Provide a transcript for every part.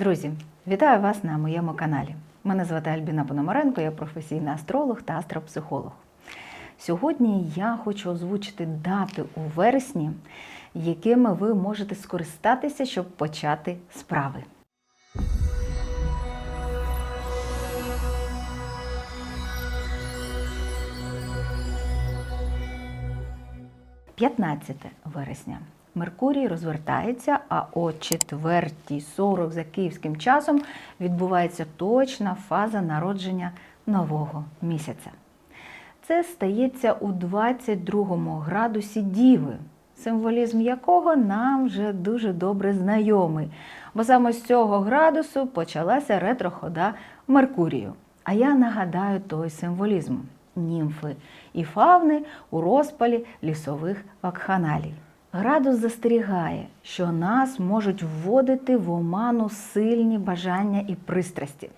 Друзі, вітаю вас на моєму каналі. Мене звати Альбіна Пономаренко, я професійний астролог та астропсихолог. Сьогодні я хочу озвучити дати у вересні, якими ви можете скористатися, щоб почати справи. 15 вересня. Меркурій розвертається, а о 4.40 за київським часом відбувається точна фаза народження нового місяця. Це стається у 22 градусі Діви, символізм якого нам вже дуже добре знайомий, бо саме з цього градусу почалася ретрохода Меркурію. А я нагадаю той символізм німфи і фавни у розпалі лісових вакханалій. Градус застерігає, що нас можуть вводити в оману сильні бажання і пристрасті.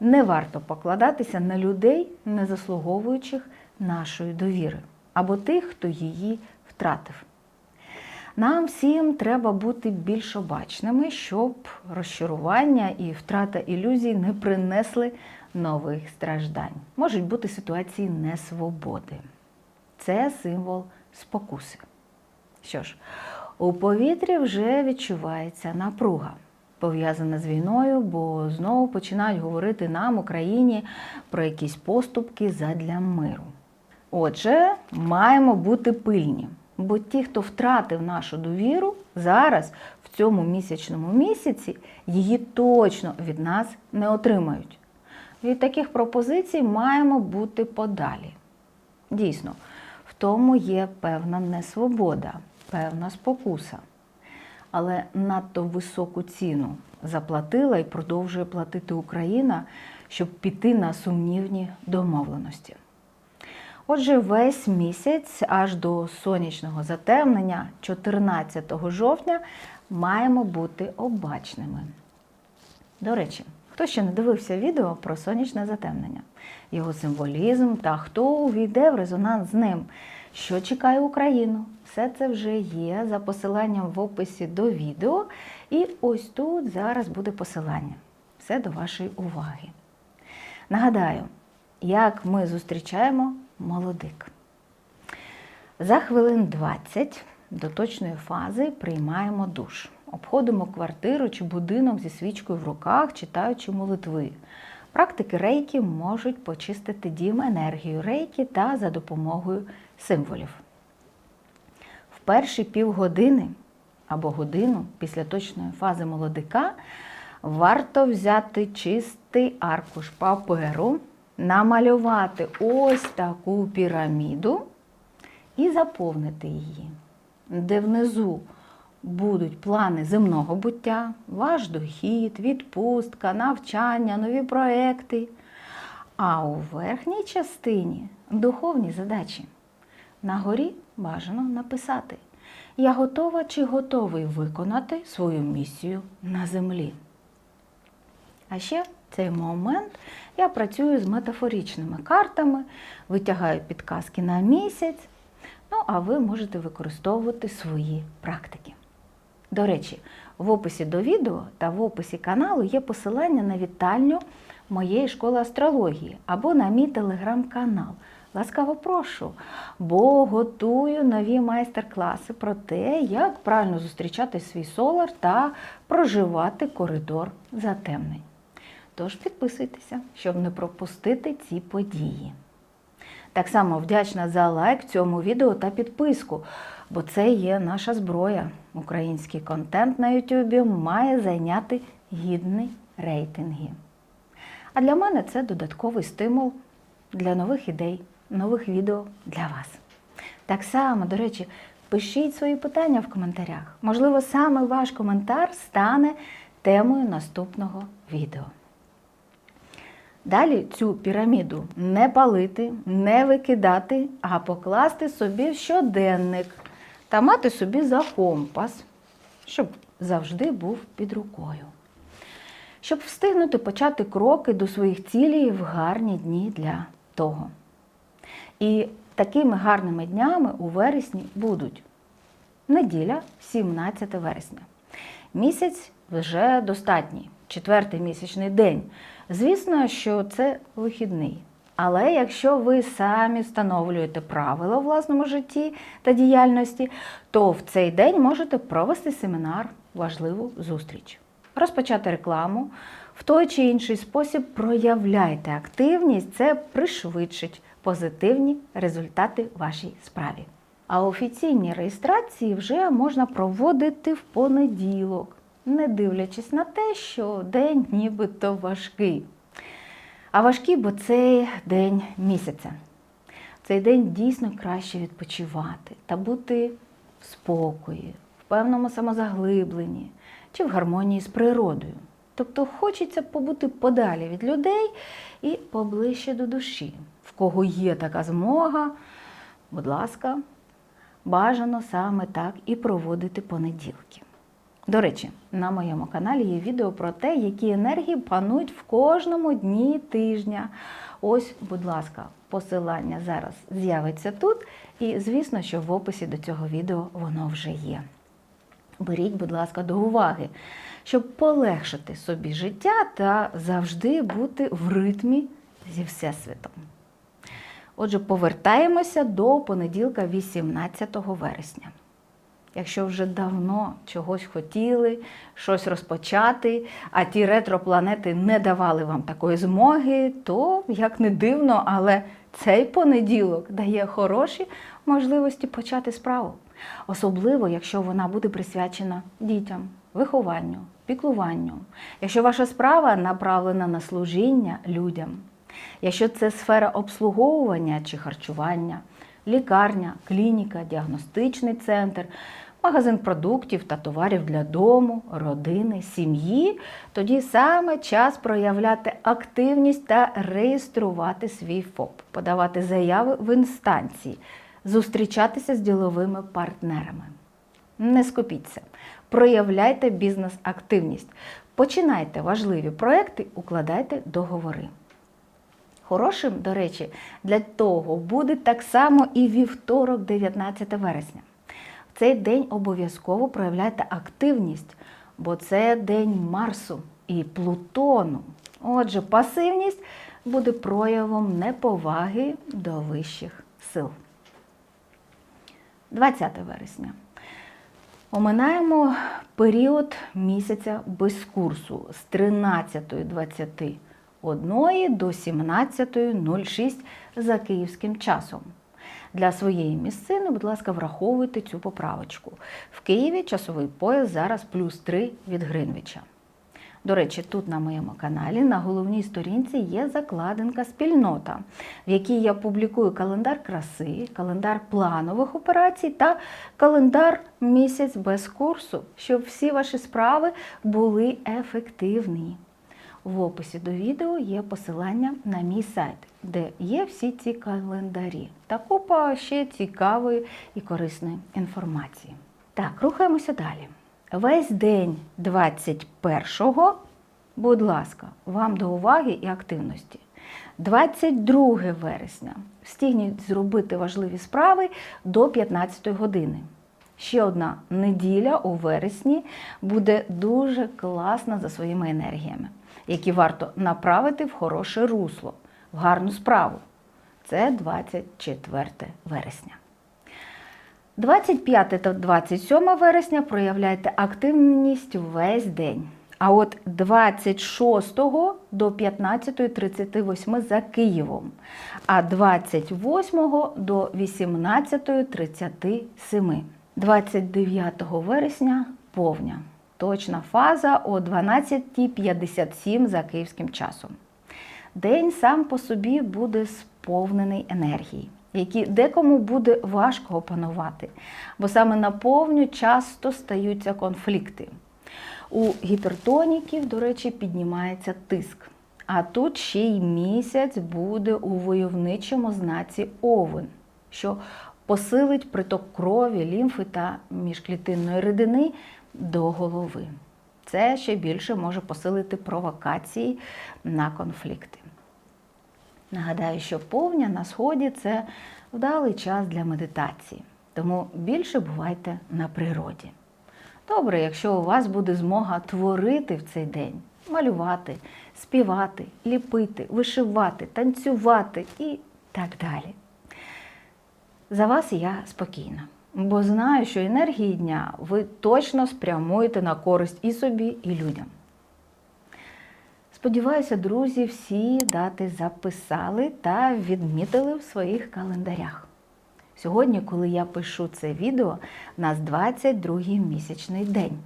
Не варто покладатися на людей, не заслуговуючих нашої довіри, або тих, хто її втратив. Нам всім треба бути більш обачними, щоб розчарування і втрата ілюзій не принесли нових страждань. Можуть бути ситуації несвободи. Це символ спокуси. Що ж, у повітрі вже відчувається напруга, пов'язана з війною, бо знову починають говорити нам, Україні, про якісь поступки задля миру. Отже, маємо бути пильні, бо ті, хто втратив нашу довіру, зараз, в цьому місячному місяці, її точно від нас не отримають. Від таких пропозицій маємо бути подалі. Дійсно, тому є певна несвобода, певна спокуса. Але надто високу ціну заплатила і продовжує платити Україна, щоб піти на сумнівні домовленості. Отже, весь місяць аж до сонячного затемнення, 14 жовтня, маємо бути обачними. До речі, хто ще не дивився відео про сонячне затемнення, його символізм та хто увійде в резонанс з ним, що чекає Україну, все це вже є за посиланням в описі до відео. І ось тут зараз буде посилання. Все до вашої уваги. Нагадаю, як ми зустрічаємо молодик. За хвилин 20 до точної фази приймаємо душ. Обходимо квартиру чи будинок зі свічкою в руках, читаючи молитви. Практики рейки можуть почистити дім енергію рейки та за допомогою символів. В перші півгодини або годину після точної фази молодика варто взяти чистий аркуш паперу, намалювати ось таку піраміду і заповнити її, де внизу будуть плани земного буття, ваш дохід, відпустка, навчання, нові проекти. А у верхній частині духовні задачі. На горі бажано написати: Я готова чи готовий виконати свою місію на землі. А ще в цей момент я працюю з метафоричними картами, витягаю підказки на місяць. Ну, а ви можете використовувати свої практики. До речі, в описі до відео та в описі каналу є посилання на вітальню моєї школи астрології або на мій телеграм-канал. Ласкаво прошу, бо готую нові майстер-класи про те, як правильно зустрічати свій солар та проживати коридор затемнень. Тож підписуйтеся, щоб не пропустити ці події. Так само вдячна за лайк цьому відео та підписку, бо це є наша зброя. Український контент на YouTube має зайняти гідні рейтинги. А для мене це додатковий стимул для нових ідей, нових відео для вас. Так само, до речі, пишіть свої питання в коментарях. Можливо, саме ваш коментар стане темою наступного відео. Далі цю піраміду не палити, не викидати, а покласти собі в щоденник та мати собі за компас, щоб завжди був під рукою. Щоб встигнути почати кроки до своїх цілей в гарні дні для того. І такими гарними днями у вересні будуть неділя, 17 вересня. Місяць вже достатній. четвертий місячний день. Звісно, що це вихідний. Але якщо ви самі встановлюєте правила у власному житті та діяльності, то в цей день можете провести семінар, важливу зустріч, розпочати рекламу. В той чи інший спосіб проявляйте активність, це пришвидшить позитивні результати вашій справі. А офіційні реєстрації вже можна проводити в понеділок, не дивлячись на те, що день нібито важкий. А важкий, бо це день місяця. Цей день дійсно краще відпочивати та бути в спокої, в певному самозаглибленні чи в гармонії з природою. Тобто хочеться побути подалі від людей і поближче до душі. В кого є така змога, будь ласка, бажано саме так і проводити понеділки. До речі, на моєму каналі є відео про те, які енергії панують в кожному дні тижня. Ось, будь ласка, посилання зараз з'явиться тут, і звісно, що в описі до цього відео воно вже є. Беріть, будь ласка, до уваги, щоб полегшити собі життя та завжди бути в ритмі зі Всесвітом. Отже, повертаємося до понеділка, 18 вересня. Якщо вже давно чогось хотіли, щось розпочати, а ті ретропланети не давали вам такої змоги, то, як не дивно, але цей понеділок дає хороші можливості почати справу. Особливо, якщо вона буде присвячена дітям, вихованню, піклуванню, якщо ваша справа направлена на служіння людям, якщо це сфера обслуговування чи харчування, лікарня, клініка, діагностичний центр, магазин продуктів та товарів для дому, родини, сім'ї, тоді саме час проявляти активність та реєструвати свій ФОП, подавати заяви в інстанції, зустрічатися з діловими партнерами. Не скупіться, проявляйте бізнес-активність, починайте важливі проекти, укладайте договори. Хорошим, до речі, для того буде так само і вівторок, 19 вересня. В цей день обов'язково проявляйте активність, бо це день Марсу і Плутону. Отже, пасивність буде проявом неповаги до вищих сил. 20 вересня. Оминаємо період місяця без курсу з 13.20 1 до 17.06 за київським часом. Для своєї місцини, будь ласка, враховуйте цю поправочку. В Києві часовий пояс зараз плюс 3 від Гринвича. До речі, тут на моєму каналі на головній сторінці є закладинка спільнота, в якій я публікую календар краси, календар планових операцій та календар місяць без курсу, щоб всі ваші справи були ефективні. В описі до відео є посилання на мій сайт, де є всі ці календарі та купа ще цікавої і корисної інформації. Так, рухаємося далі. Весь день 21-го, будь ласка, вам до уваги і активності. 22 вересня встигніть зробити важливі справи до 15 години. Ще одна неділя у вересні буде дуже класна за своїми енергіями які варто направити в хороше русло, в гарну справу. Це 24 вересня. 25 та 27 вересня проявляйте активність весь день. А от 26 до 15.38 за Києвом, а 28 до 18.37. 29 вересня повня. Точна фаза о 12.57 за київським часом. День сам по собі буде сповнений енергії, які декому буде важко опанувати, бо саме на повню часто стаються конфлікти. У гіпертоніків, до речі, піднімається тиск. А тут ще й місяць буде у войовничому знаці Овен, що посилить приток крові, лімфи та міжклітинної рідини до голови. Це ще більше може посилити провокації на конфлікти. Нагадаю, що повня на сході це вдалий час для медитації, тому більше бувайте на природі. Добре, якщо у вас буде змога творити в цей день, малювати, співати, ліпити, вишивати, танцювати і так далі. За вас я спокійна, бо знаю, що енергії дня ви точно спрямуєте на користь і собі, і людям. Сподіваюся, друзі, всі дати записали та відмітили в своїх календарях. Сьогодні, коли я пишу це відео, у нас 22-й місячний день,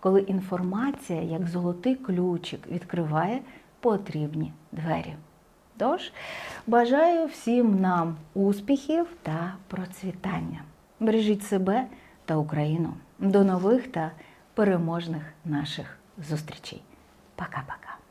коли інформація, як золотий ключик, відкриває потрібні двері. Тож, бажаю всім нам успіхів та процвітання. Бережіть себе та Україну. До нових та переможних наших зустрічей. Пока-пока.